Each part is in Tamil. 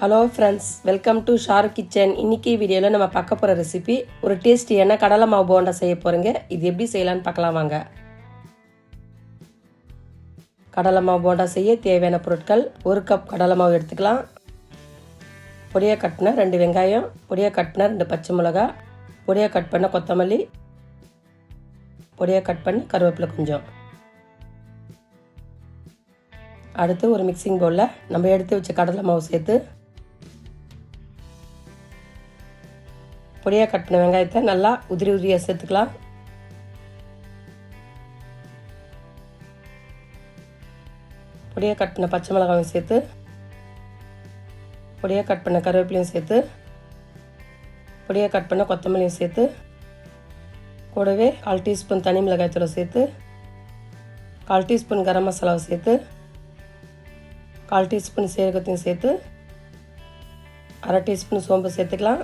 Hello friends welcome to Shar kitchen இன்னைக்கு வீடியோவில் நம்ம பார்க்க போகிற ரெசிபி ஒரு டேஸ்டியான கடலை மாவு போண்டா செய்ய போகிறேங்க இது எப்படி செய்யலான்னு பார்க்கலாம் வாங்க. கடலை மாவு போண்டா செய்ய தேவையான பொருட்கள் ஒரு கப் கடலை மாவு எடுத்துக்கலாம். பொடியாக கட்டின ரெண்டு வெங்காயம் பொடியாக கட்டின ரெண்டு பச்சை மிளகா பொடியாக கட் பண்ண கொத்தமல்லி பொடியாக கட் பண்ணி கருவேப்பிலை கொஞ்சம். அடுத்து ஒரு மிக்சிங் பவுலில் நம்ம எடுத்து வச்ச கடலை மாவு சேர்த்து பொடியாக கட்டின வெங்காயத்தை நல்லா உதிரி உதிரியாக சேர்த்துக்கலாம். பொடியாக கட் பண்ண பச்சை மிளகாயும் சேர்த்து பொடியாக கட் பண்ண கருவேப்பிலையும் சேர்த்து பொடியாக கட் பண்ண கொத்தமல்லியும் சேர்த்து கூடவே கால் டீஸ்பூன் தனி மிளகாய் தூளை சேர்த்து கால் டீஸ்பூன் கரம் மசாலாவை சேர்த்து கால் டீஸ்பூன் சீரகத்தையும் சேர்த்து அரை டீஸ்பூன் சோம்பு சேர்த்துக்கலாம்.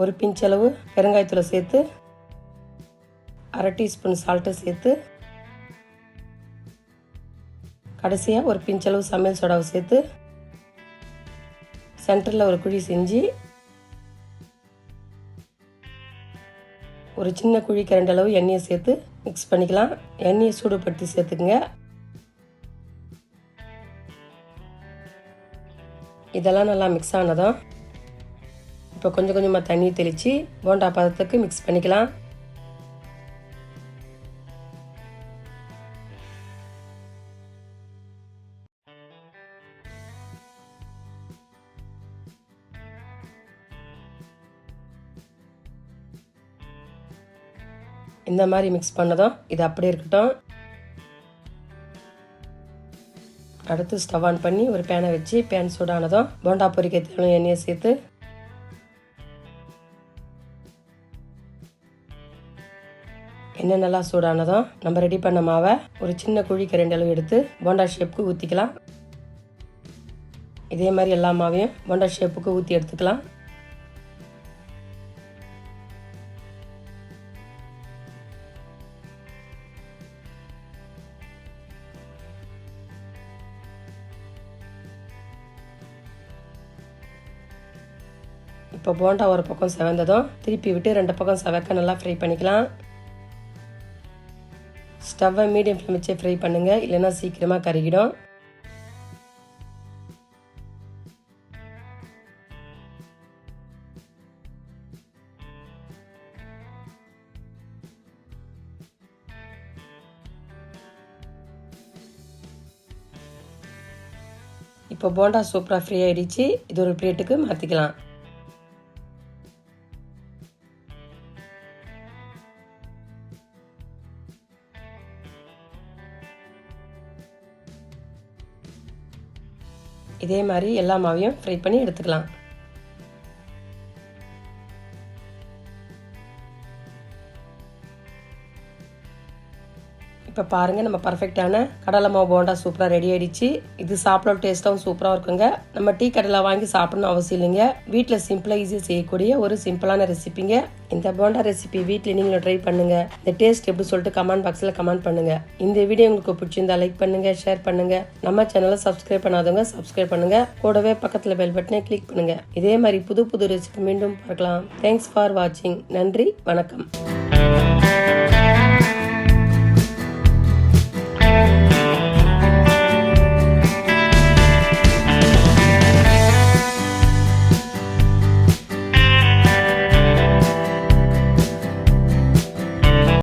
ஒரு பிஞ்ச் அளவு பெருங்காயத்தூளை சேர்த்து அரை டீஸ்பூன் சால்ட்டை சேர்த்து கடைசியாக ஒரு பிஞ்ச் அளவு சமையல் சோடாவை சேர்த்து சென்டரில் ஒரு குழி செஞ்சு ஒரு சின்ன குழி கரண்ட அளவு எண்ணெயை சேர்த்து மிக்ஸ் பண்ணிக்கலாம். எண்ணெயை சூடுபடுத்தி சேர்த்துக்குங்க. இதெல்லாம் நல்லா மிக்ஸ் ஆனதும் இப்போ கொஞ்சம் கொஞ்சமாக தண்ணி தெளித்து போண்டா பதத்துக்கு மிக்ஸ் பண்ணிக்கலாம். இந்த மாதிரி மிக்ஸ் பண்ணதும் இது அப்படியே இருக்கட்டும். அடுத்து ஸ்டவ் ஆன் பண்ணி ஒரு பேனை வச்சு பேன் சூடானதும் போண்டா பொரிக்க தேவையான எண்ணெயை சேர்த்து எண்ணெய் நல்லா சூடானதும் நம்ம ரெடி பண்ண மாவை ஒரு சின்ன குழி கரண்டி அளவு எடுத்து போண்டா ஷேப்புக்கு ஊற்றிக்கலாம் இதே மாதிரி எல்லா மாவையும் போண்டா ஷேப்புக்கு ஊற்றி எடுத்துக்கலாம். இப்போ போண்டா ஒரு பக்கம் செவந்ததும் திருப்பி விட்டு ரெண்டு பக்கம் செவக்க நல்லா ஃப்ரை பண்ணிக்கலாம். ஸ்டவ்வை மீடியம் ஃப்ளேம் வச்சே ஃப்ரை பண்ணுங்கள் இல்லைன்னா சீக்கிரமாக கருகிடும். இப்போ போண்டா சூப்பராக ஃப்ரீ ஆகிடுச்சு இது ஒரு பிளேட்டுக்கு மாற்றிக்கலாம் இதே மாதிரி எல்லா மாவையும் ஃப்ரை பண்ணி எடுத்துக்கலாம். இப்போ பாருங்கள் நம்ம பர்ஃபெக்டான கடலை மாவு போண்டா சூப்பராக ரெடி ஆயிடுச்சு. இது சாப்பிட டேஸ்ட்டாகவும் சூப்பராக இருக்குங்க. நம்ம டீ கடலை வாங்கி சாப்பிடணும் அவசியம் இல்லைங்க. வீட்டில் சிம்பிளாக ஈஸியாக செய்யக்கூடிய ஒரு சிம்பிளான ரெசிபிங்க இந்த போண்டா ரெசிபி வீட்டில் நீங்களும் ட்ரை பண்ணுங்கள் இந்த டேஸ்ட் எப்படி சொல்லிட்டு கமெண்ட் பாக்ஸில் கமெண்ட் பண்ணுங்கள் இந்த வீடியோ உங்களுக்கு பிடிச்சிருந்தா லைக் பண்ணுங்கள் ஷேர் பண்ணுங்கள் நம்ம சேனலை சப்ஸ்கிரைப் பண்ணாதவங்க சப்ஸ்கிரைப் பண்ணுங்க. கூடவே பக்கத்தில் பெல் பட்டனை கிளிக் பண்ணுங்கள் இதே மாதிரி புது புது ரெசிபி மீண்டும் பார்க்கலாம். தேங்க்ஸ் ஃபார் வாட்சிங் நன்றி வணக்கம்.